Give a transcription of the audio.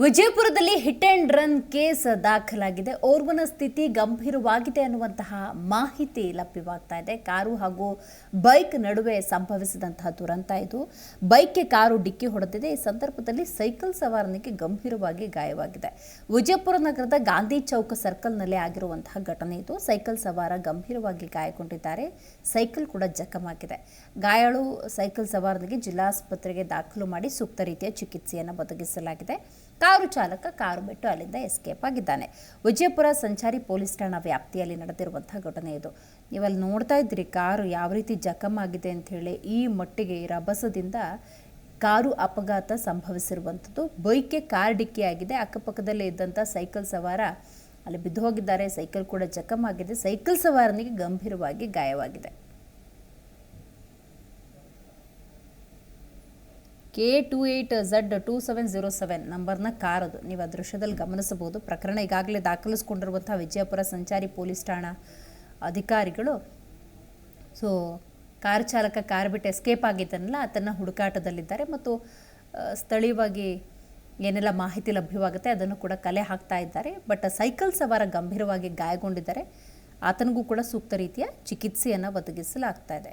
ವಿಜಯಪುರದಲ್ಲಿ hit and run case ದಾಖಲಾಗಿದೆ. ಓರ್ವನ ಸ್ಥಿತಿ ಗಂಭೀರವಾಗಿದೆ ಅನ್ನುವಂತಹ ಮಾಹಿತಿ ಲಭ್ಯವಾಗ್ತಾ ಇದೆ. ಕಾರು ಹಾಗೂ ಬೈಕ್ ನಡುವೆ ಸಂಭವಿಸಿದಂತಹ ದುರಂತ ಇದು. ಬೈಕ್ಗೆ ಕಾರು ಡಿಕ್ಕಿ ಹೊಡೆದಿದೆ. ಈ ಸಂದರ್ಭದಲ್ಲಿ ಸೈಕಲ್ ಸವಾರನಿಗೆ ಗಂಭೀರವಾಗಿ ಗಾಯವಾಗಿದೆ. ವಿಜಯಪುರ ನಗರದ ಗಾಂಧಿ ಚೌಕ ಸರ್ಕಲ್ನಲ್ಲಿ ಆಗಿರುವಂತಹ ಘಟನೆ ಇದು. ಸೈಕಲ್ ಸವಾರ ಗಂಭೀರವಾಗಿ ಗಾಯಗೊಂಡಿದ್ದಾರೆ. ಸೈಕಲ್ ಕೂಡ ಜಖಮಾಗಿದೆ. ಗಾಯಾಳು ಸೈಕಲ್ ಸವಾರನಿಗೆ ಜಿಲ್ಲಾಸ್ಪತ್ರೆಗೆ ದಾಖಲು ಮಾಡಿ ಸೂಕ್ತ ರೀತಿಯ ಚಿಕಿತ್ಸೆಯನ್ನು ಒದಗಿಸಲಾಗಿದೆ. ಕಾರು ಚಾಲಕ ಕಾರು ಬಿಟ್ಟು ಅಲ್ಲಿಂದ ಎಸ್ಕೇಪ್ ಆಗಿದ್ದಾನೆ. ವಿಜಯಪುರ ಸಂಚಾರಿ ಪೊಲೀಸ್ ಠಾಣಾ ವ್ಯಾಪ್ತಿಯಲ್ಲಿ ನಡೆದಿರುವಂತಹ ಘಟನೆ ಇದು. ನೀವಲ್ಲಿ ನೋಡ್ತಾ ಇದ್ದೀರಿ, ಕಾರು ಯಾವ ರೀತಿ ಜಖಮ್ ಆಗಿದೆ ಅಂತ ಹೇಳಿ ಈ ಮಟ್ಟಿಗೆ ರಭಸದಿಂದ ಕಾರು ಅಪಘಾತ ಸಂಭವಿಸಿರುವಂಥದ್ದು. ಬೈಕ್ಗೆ ಕಾರ್ ಡಿಕ್ಕಿ ಆಗಿದೆ, ಅಕ್ಕಪಕ್ಕದಲ್ಲೇ ಇದ್ದಂಥ ಸೈಕಲ್ ಸವಾರ ಅಲ್ಲಿ ಬಿದ್ದು ಹೋಗಿದ್ದಾರೆ, ಸೈಕಲ್ ಕೂಡ ಜಖಮ್ ಆಗಿದೆ, ಸೈಕಲ್ ಸವಾರನಿಗೆ ಗಂಭೀರವಾಗಿ ಗಾಯವಾಗಿದೆ. K two eight Z two seven zero seven ನಂಬರ್ನ ಕಾರ್ ಅದು ನೀವು ಆ ದೃಶ್ಯದಲ್ಲಿ ಗಮನಿಸಬಹುದು. ಪ್ರಕರಣ ಈಗಾಗಲೇ ದಾಖಲಿಸಿಕೊಂಡಿರುವಂಥ ವಿಜಯಪುರ ಸಂಚಾರಿ ಪೊಲೀಸ್ ಠಾಣಾ ಅಧಿಕಾರಿಗಳು. ಸೊ ಕಾರ್ ಚಾಲಕ, ಕಾರ್ ಬಿಟ್ಟು ಎಸ್ಕೇಪ್ ಆಗಿದ್ದನಲ್ಲ, ಆತನ ಹುಡುಕಾಟದಲ್ಲಿದ್ದಾರೆ. ಮತ್ತು ಸ್ಥಳೀಯವಾಗಿ ಏನೆಲ್ಲ ಮಾಹಿತಿ ಲಭ್ಯವಾಗುತ್ತೆ ಅದನ್ನು ಕೂಡ ಕಲೆ ಹಾಕ್ತಾ ಇದ್ದಾರೆ. ಬಟ್, ಸೈಕಲ್ ಸವಾರ ಗಂಭೀರವಾಗಿ ಗಾಯಗೊಂಡಿದ್ದಾರೆ. ಆತನಿಗೂ ಕೂಡ ಸೂಕ್ತ ರೀತಿಯ ಚಿಕಿತ್ಸೆಯನ್ನು ಒದಗಿಸಲಾಗ್ತಾ ಇದೆ.